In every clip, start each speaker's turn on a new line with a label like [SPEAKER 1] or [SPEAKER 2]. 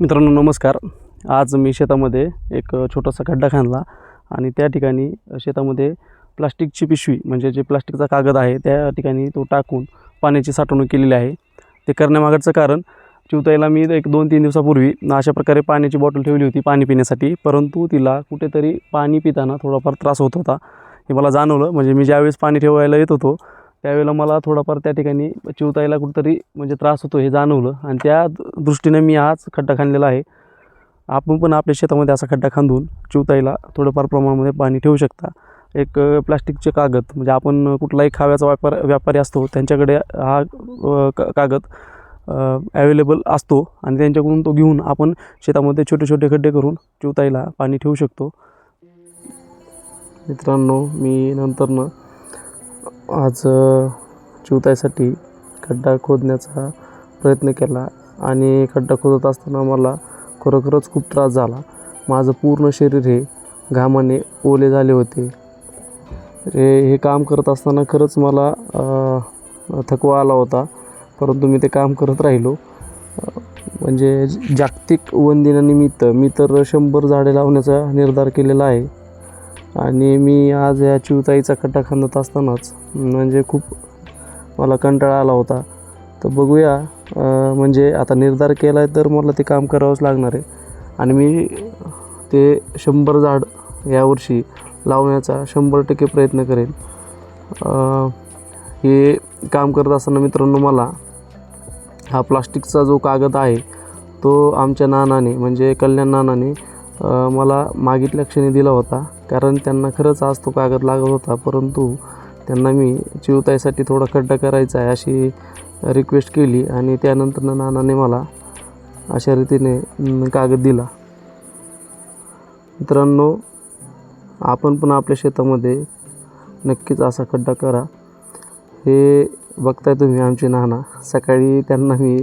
[SPEAKER 1] मित्रांनो नमस्कार. आज मी शेतामध्ये एक छोटासा खड्डा खणला आणि त्या ठिकाणी शेतामध्ये प्लास्टिकची पिशवी म्हणजे जे प्लास्टिकचा कागद आहे त्या ठिकाणी तो टाकून पाण्याची साठवणूक केलेली आहे. ते करण्यामागचं कारण चिवताईला मी एक दोन तीन दिवसापूर्वी अशा प्रकारे पाण्याची बॉटल ठेवली होती पाणी पिण्यासाठी परंतु तिला कुठेतरी पाणी पिताना थोडाफार त्रास होत होता. हे मला जाणवलं म्हणजे मी ज्यावेळेस पाणी ठेवायला येत होतो त्यावेळेला मला थोडाफार त्या ठिकाणी चिवताईला कुठंतरी म्हणजे त्रास होतो हे जाणवलं. आणि त्या दृष्टीने मी आज खड्डा खाणलेला आहे. आपण पण आपल्या शेतामध्ये असा खड्डा खांदून चिवताईला थोडंफार प्रमाणामध्ये पाणी ठेवू शकता. एक प्लास्टिकचे कागद म्हणजे आपण कुठलाही खाव्याचा व्यापार व्यापारी असतो त्यांच्याकडे हा क- कागद ॲवेलेबल असतो. आणि त्यांच्याकडून तो घेऊन आपण शेतामध्ये छोटे छोटे खड्डे करून चिवताईला पाणी ठेवू शकतो. मित्रांनो मी नंतरनं आज चिवतायसाठी खड्डा खोदण्याचा प्रयत्न केला आणि खड्डा खोदत असताना मला खरोखरच खूप त्रास झाला. माझं पूर्ण शरीर हे घामाने ओले झाले होते. हे हे काम करत असताना खरंच मला थकवा आला होता परंतु मी ते काम करत राहिलो. म्हणजे जागतिक वन दिनानिमित्त मी तर शंभर झाडे लावण्याचा निर्धार केलेला आहे. आणि मी आज या चिवताईचा खड्डा खणत असतानाच म्हणजे खूप मला कंटाळा आला होता. तर बघूया म्हणजे आता निर्धार केला आहे तर मला ते काम करावंच लागणार आहे. आणि मी ते शंभर झाड यावर्षी लावण्याचा शंभर टक्के प्रयत्न करेन. हे काम करत असताना मित्रांनो मला हा प्लास्टिकचा जो कागद आहे तो आमच्या नानाने म्हणजे कल्याण नानाने मला मागितल्या क्षणी दिला होता. कारण त्यांना खरंच आज तो कागद लागत होता. परंतु त्यांना मी चिवताईसाठी थोडा खड्डा करायचा आहे अशी रिक्वेस्ट केली आणि त्यानंतर नानाने मला अशा रीतीने कागद दिला. मित्रांनो आपण पण आपल्या शेतामध्ये नक्कीच असा खड्डा करा. हे बघताय तुम्ही आमचे नाना. सकाळी त्यांना मी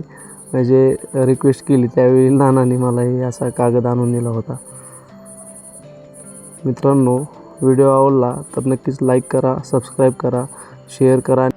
[SPEAKER 1] म्हणजे रिक्वेस्ट केली त्यावेळी नानाने मला हे असा कागद आणून दिला होता. मित्रांनो व्हिडिओ आवडला तर नक्कीच लाईक करा सबस्क्राईब करा शेअर करा.